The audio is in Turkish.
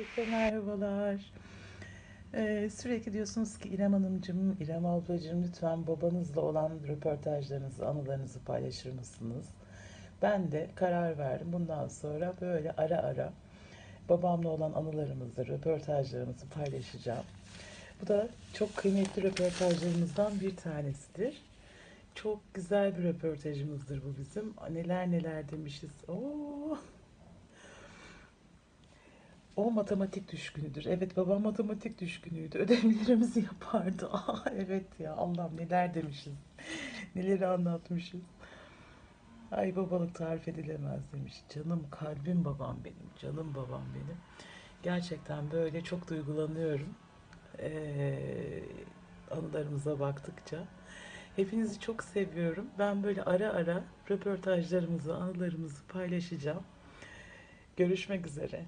Herkese merhabalar. Ee, sürekli diyorsunuz ki İrem Hanımcığım, İrem ablacığım lütfen babanızla olan röportajlarınızı, anılarınızı paylaşır mısınız? Ben de karar verdim. Bundan sonra böyle ara ara babamla olan anılarımızı, röportajlarımızı paylaşacağım. Bu da çok kıymetli röportajlarımızdan bir tanesidir. Çok güzel bir röportajımızdır bu bizim. Neler neler demişiz. Oo. O matematik düşkünüdür. Evet babam matematik düşkünüydü. Ödevlerimizi yapardı. Aa, evet ya Allah'ım neler demişiz. Neleri anlatmışız. Ay babalık tarif edilemez demiş. Canım kalbim babam benim. Canım babam benim. Gerçekten böyle çok duygulanıyorum. Ee, anılarımıza baktıkça. Hepinizi çok seviyorum. Ben böyle ara ara röportajlarımızı, anılarımızı paylaşacağım. Görüşmek üzere.